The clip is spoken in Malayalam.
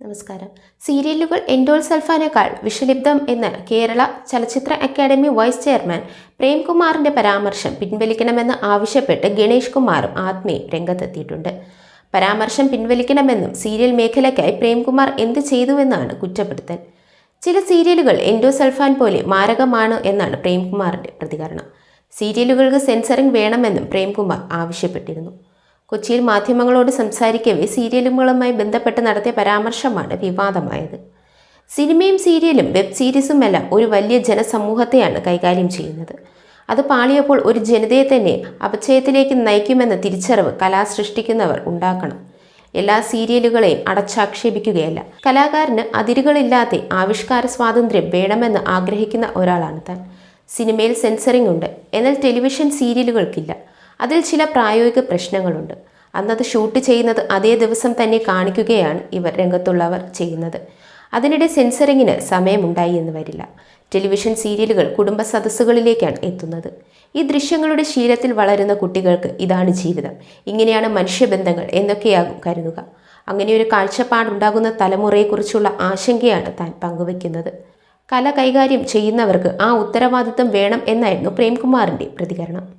നമസ്കാരം. സീരിയലുകൾ എൻഡോൾ സൽഫാനേക്കാൾ വിഷലിപ്തം എന്ന് കേരള ചലച്ചിത്ര അക്കാദമി വൈസ് ചെയർമാൻ പ്രേംകുമാറിന്റെ പരാമർശം പിൻവലിക്കണമെന്ന് ആവശ്യപ്പെട്ട് ഗണേഷ് കുമാറും ആത്മയും രംഗത്തെത്തിയിട്ടുണ്ട്. പരാമർശം പിൻവലിക്കണമെന്നും സീരിയൽ മേഖലയ്ക്കായി പ്രേംകുമാർ എന്ത് ചെയ്തുവെന്നാണ് കുറ്റപ്പെടുത്തൽ. ചില സീരിയലുകൾ എൻഡോസൾഫാൻ പോലെ മാരകമാണ് എന്നാണ് പ്രേംകുമാറിന്റെ പ്രതികരണം. സീരിയലുകൾക്ക് സെൻസറിംഗ് വേണമെന്നും പ്രേംകുമാർ ആവശ്യപ്പെട്ടിരുന്നു. കൊച്ചിയിൽ മാധ്യമങ്ങളോട് സംസാരിക്കവേ സീരിയലുകളുമായി ബന്ധപ്പെട്ട് നടത്തിയ പരാമർശമാണ് വിവാദമായത്. സിനിമയും സീരിയലും വെബ് സീരീസുമെല്ലാം ഒരു വലിയ ജനസമൂഹത്തെയാണ് കൈകാര്യം ചെയ്യുന്നത്. അത് പാളിയപ്പോൾ ഒരു ജനതയെ തന്നെ അപചയത്തിലേക്ക് നയിക്കുമെന്ന തിരിച്ചറിവ് കലാ സൃഷ്ടിക്കുന്നവർ ഉണ്ടാക്കണം. എല്ലാ സീരിയലുകളെയും അടച്ചാക്ഷേപിക്കുകയല്ല. കലാകാരന് അതിരുകളില്ലാതെ ആവിഷ്കാര സ്വാതന്ത്ര്യം വേണമെന്ന് ആഗ്രഹിക്കുന്ന ഒരാളാണ് താൻ. സിനിമയിൽ സെൻസറിംഗ് ഉണ്ട്. എന്നാൽ ടെലിവിഷൻ സീരിയലുകൾക്കില്ല. അതിൽ ചില പ്രായോഗിക പ്രശ്നങ്ങളുണ്ട്. അന്നത് ഷൂട്ട് ചെയ്യുന്നത് അതേ ദിവസം തന്നെ കാണിക്കുകയാണ് ഇവർ രംഗത്തുള്ളവർ ചെയ്യുന്നത്. അതിനിടെ സെൻസറിങ്ങിന് സമയമുണ്ടായി എന്ന് വരില്ല. ടെലിവിഷൻ സീരിയലുകൾ കുടുംബ സദസ്സുകളിലേക്കാണ് എത്തുന്നത്. ഈ ദൃശ്യങ്ങളുടെ ശീലത്തിൽ വളരുന്ന കുട്ടികൾക്ക് ഇതാണ് ജീവിതം. ഇങ്ങനെയാണ് മനുഷ്യബന്ധങ്ങൾ എന്നൊക്കെയാകും കരുതുക. അങ്ങനെ ഒരു കാഴ്ചപ്പാടുണ്ടാകുന്ന തലമുറയെക്കുറിച്ചുള്ള ആശങ്കയാണ് താൻ പങ്കുവെക്കുന്നത്. കല കൈകാര്യം ചെയ്യുന്നവർക്ക് ആ ഉത്തരവാദിത്തം വേണം എന്നായിരുന്നു പ്രേംകുമാറിന്റെ പ്രതികരണം.